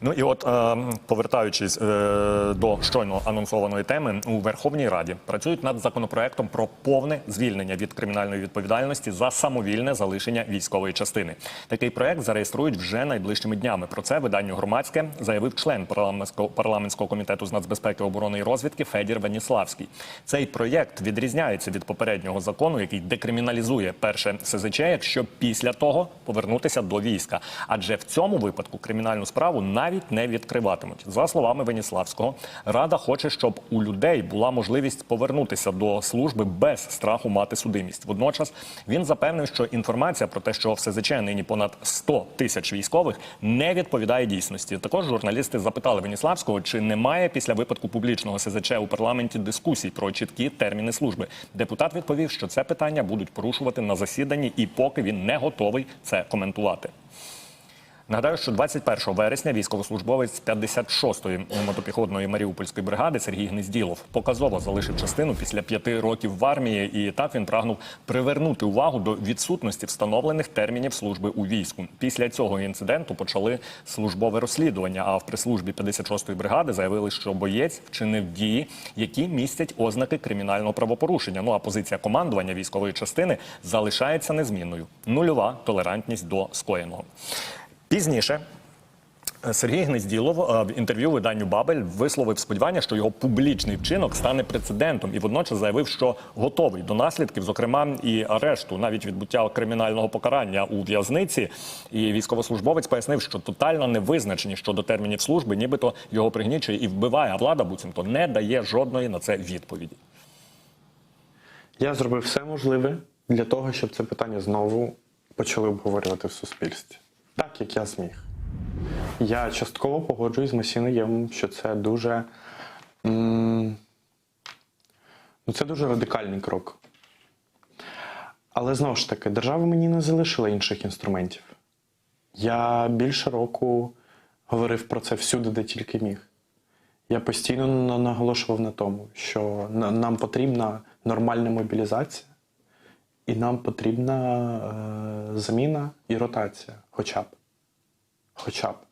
Ну і от е, повертаючись е, до щойно анонсованої теми у Верховній Раді працюють над законопроектом про повне звільнення від кримінальної відповідальності за самовільне залишення військової частини. Такий проект зареєструють вже найближчими днями. Про це виданню громадське заявив член парламентського парламентського комітету з нацбезпеки, оборони і розвідки Федір Веніславський. Цей проєкт відрізняється від попереднього закону, який декриміналізує перше СЗЧ, якщо після того повернутися до війська. Адже в цьому випадку кримінальну справу навіть не відкриватимуть. За словами Веніславського, рада хоче, щоб у людей була можливість повернутися до служби без страху мати судимість. Водночас він запевнив, що інформація про те, що в СЗЧ нині понад 100 тисяч військових, не відповідає дійсності. Також журналісти запитали Веніславського, чи немає після випадку публічного СЗЧ у парламенті дискусій про чіткі терміни служби. Депутат відповів, що це питання будуть порушувати на засіданні, і поки він не готовий це коментувати. Нагадаю, що 21 вересня військовослужбовець 56-ї мотопіхотної Маріупольської бригади Сергій Гнезділов показово залишив частину після п'яти років в армії, і так він прагнув привернути увагу до відсутності встановлених термінів служби у війську. Після цього інциденту почали службове розслідування. А в прес-службі 56-ї бригади заявили, що боєць вчинив дії, які містять ознаки кримінального правопорушення. Ну а позиція командування військової частини залишається незмінною. Нульова толерантність до скоєного. Пізніше Сергій Гнезділов е, в інтерв'ю виданню Бабель висловив сподівання, що його публічний вчинок стане прецедентом, і водночас заявив, що готовий до наслідків, зокрема і арешту, навіть відбуття кримінального покарання у в'язниці. І військовослужбовець пояснив, що тотальна невизначеність щодо термінів служби, нібито його пригнічує і вбиває. А влада буцімто не дає жодної на це відповіді. Я зробив все можливе для того, щоб це питання знову почали обговорювати в суспільстві. Так, як я зміг. Я частково погоджуюсь з Масіноєм, що це дуже. Ну, це дуже радикальний крок. Але знову ж таки, держава мені не залишила інших інструментів. Я більше року говорив про це всюди, де тільки міг. Я постійно наголошував на тому, що нам потрібна нормальна мобілізація, і нам потрібна е, заміна і ротація, хоча б. Хоча б.